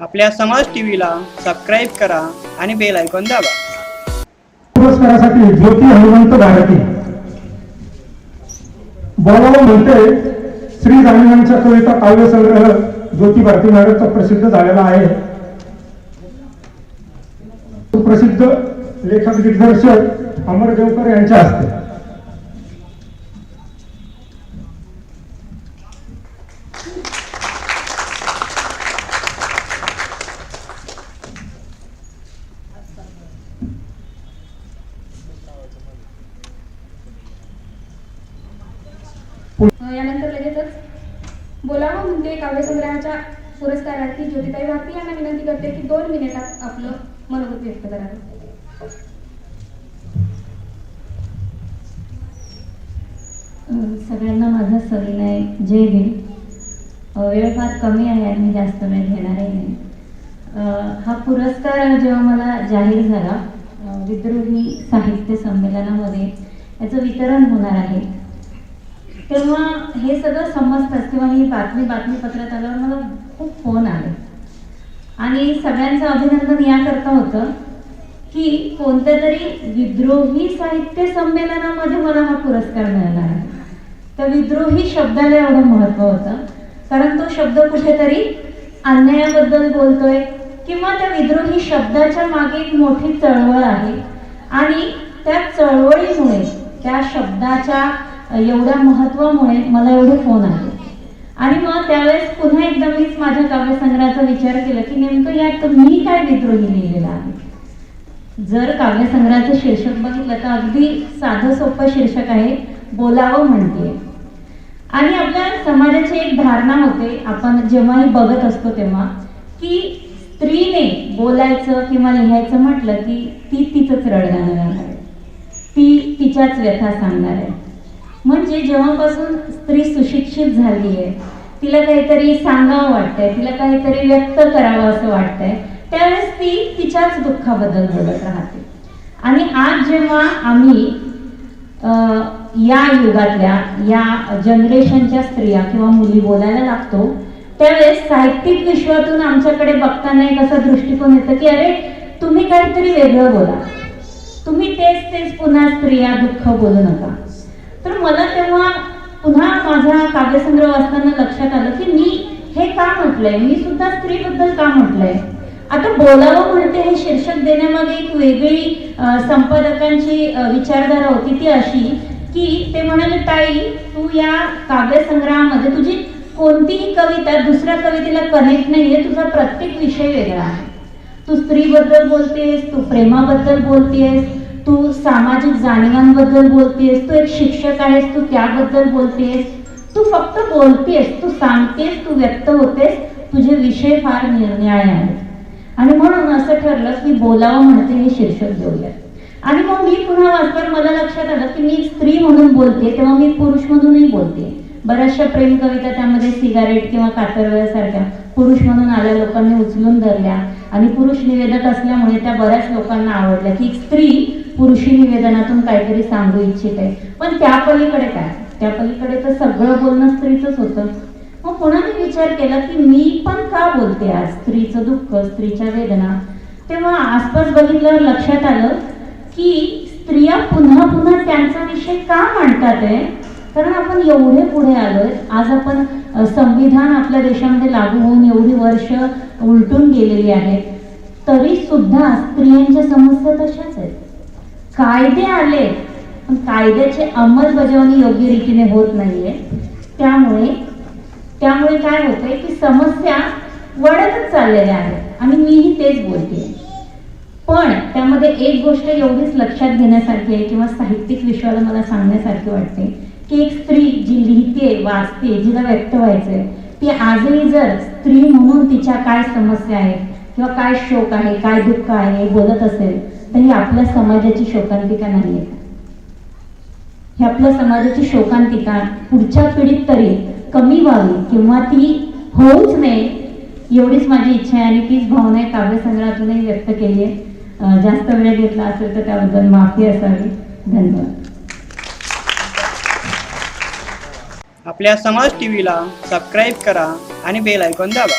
आपल्या समाज टीव्हीला सबस्क्राईब करा आणि बेल आयकॉन दाबा. पुरस्कारासाठी ज्योती हनुमंत भारती बोलावं म्हणते श्री जाणवांच्या कविता काव्यसंग्रह ज्योती भारती महाराजचा प्रसिद्ध झालेला आहे. प्रसिद्ध लेखक दिग्दर्शक अमर देवकर यांच्या हस्ते. बोलावं म्हणते काव्यसंग्रहाच्या पुरस्कारार्थी ज्योतिताई भारती यांना विनंती करते की दोन मिनिटात आपलं मनोगत व्यक्त करावं. सगळ्यांना माझा सविनय जय भीम. वेळ फार कमी आहे आणि मी जास्त वेळ घेणारही नाही. हा पुरस्कार जेव्हा मला जाहीर झाला विद्रोही साहित्य संमेलनामध्ये याचं वितरण होणार आहे. तेव्हा हे सगळं समजतंच किंवा मी बातमी बातमीपत्रात आल्यावर मला खूप फोन आले. आणि सगळ्यांचं अभिनंदन याकरता होतं की कोणत्या तरी विद्रोही साहित्य संमेलनामध्ये मला हा पुरस्कार मिळाला आहे. त्या विद्रोही शब्दाला एवढं महत्त्व होतं कारण तो शब्द कुठेतरी अन्यायाबद्दल बोलतोय किंवा त्या विद्रोही शब्दाच्या मागे एक मोठी चळवळ आहे. आणि त्या चळवळीमुळे त्या शब्दाच्या एवढ्या महत्वामुळे मला एवढे फोन आले. आणि मग त्यावेळेस पुन्हा एकदा मीच माझ्या काव्यसंग्रहाचा विचार केला की नेमकं यात मी काय विद्रोही लिहिलेला आहे? जर काव्यसंग्रहाचं शीर्षक बघितलं तर अगदी साधं सोपं शीर्षक आहे बोलावं म्हणते आणि आपल्या समाजाची एक धारणा होते आपण जेव्हाही बघत असतो तेव्हा की स्त्रीने बोलायचं किंवा लिहायचं म्हटलं की ती तिचंच रडगाणं आहे. ती तिच्याच व्यथा सांगणार आहे. म्हणजे जेव्हापासून स्त्री सुशिक्षित झाली आहे तिला काहीतरी सांगावं वाटतंय तिला काहीतरी व्यक्त करावं असं वाटतंय त्यावेळेस ती तिच्याच दुःखाबद्दल बोलत राहते. आणि आज जेव्हा आम्ही या युगातल्या या जनरेशनच्या स्त्रिया किंवा मुली बोलायला लागतो त्यावेळेस साहित्यिक विश्वातून आमच्याकडे बघताना एक असा दृष्टिकोन येतं की अरे तुम्ही काहीतरी वेगळं बोला. तुम्ही तेच तेच पुन्हा स्त्रिया दुःख बोलू नका. तर मला तेव्हा पुन्हा माझा काव्यसंग्रह वाचताना लक्षात आलं की मी हे का म्हटलंय? मी सुद्धा स्त्रीबद्दल का म्हटलंय? आता बोलावं म्हणते हे शीर्षक देण्यामागे एक वेगळी संपादकांची विचारधारा होती ती अशी की ते म्हणाले ताई तू या काव्यसंग्रहामध्ये तुझी कोणतीही कविता दुसऱ्या कवितेला कनेक्ट नाहीये. तुझा प्रत्येक विषय वेगळा आहे. तू स्त्रीबद्दल बोलतेस तू प्रेमाबद्दल बोलतेस तू सामाजिक जाणीवांबद्दल बोलतेस तू एक शिक्षक आहेस तू त्याबद्दल बोलतेस तू फक्त बोलतेस तू सांगतेस तू व्यक्त होतेस तुझे विषय फार निर्णय आहेत. आणि म्हणून असं ठरलं की बोलावं म्हणते हे शीर्षक देऊया आणि मग मी पुन्हा वाचताना मला लक्षात आलं की मी स्त्री म्हणून बोलते तेव्हा मी पुरुष म्हणूनही बोलते. बऱ्याचशा प्रेम कविता त्यामध्ये सिगारेट किंवा कातरव्यासारख्या पुरुष म्हणून आल्या लोकांनी उचलून धरल्या. आणि पुरुष निवेदक असल्यामुळे त्या बऱ्याच लोकांना आवडल्या की स्त्री पुरुषी निवेदनातून काहीतरी सांगू इच्छित. आहे पण त्या पलीकडे काय? त्या पलीकडे तर सगळं बोलणं स्त्रीचंच होतं. मग पुन्हा मी विचार केला की मी पण का बोलते आज? स्त्रीचं दुःख स्त्रीच्या वेदना. तेव्हा आसपास बघितल्यावर लक्षात आलं की स्त्रिया पुन्हा पुन्हा त्यांचा विषय का मांडतात आहे कारण आपण एवढे पुढे आलोय. आज आपण संविधान आपल्या देशामध्ये लागू होऊन एवढी वर्ष उलटून गेलेली आहेत तरी सुद्धा स्त्रियांच्या समस्या तशाच कायदे आले पण कायद्याची अंमलबजावणी योग्य रीतीने होत नाहीये. त्यामुळे त्यामुळे काय होतंय की समस्या वाढतच चाललेल्या आहेत. आणि मीही तेच बोलते पण त्यामध्ये एक गोष्ट एवढीच लक्षात घेण्यासारखी आहे किंवा साहित्यिक विश्वाला मला सांगण्यासारखी वाटते की एक स्त्री जी लिहिते वाचते जिला व्यक्त व्हायचंय ती आजही जर स्त्री म्हणून तिच्या काय समस्या आहेत किंवा काय शोक आहे काय दुःख आहे बोलत असेल तर ही आपल्या समाजाची शोकांतिका नाही आहे. आपल्या समाजाची शोकांतिका पुढच्या पिढीत तरी कमी व्हावी किंवा ती होऊच नये एवढीच माझी इच्छा आहे आणि तीच भावना आहे काव्यसंग्रहातूनही व्यक्त केली आहे. जास्त वेळ घेतला असेल तर त्याबद्दल माफी असावी. धन्यवाद. आपल्या समाज टीव्हीला सबस्क्राईब करा आणि बेल ऐकून दाबा.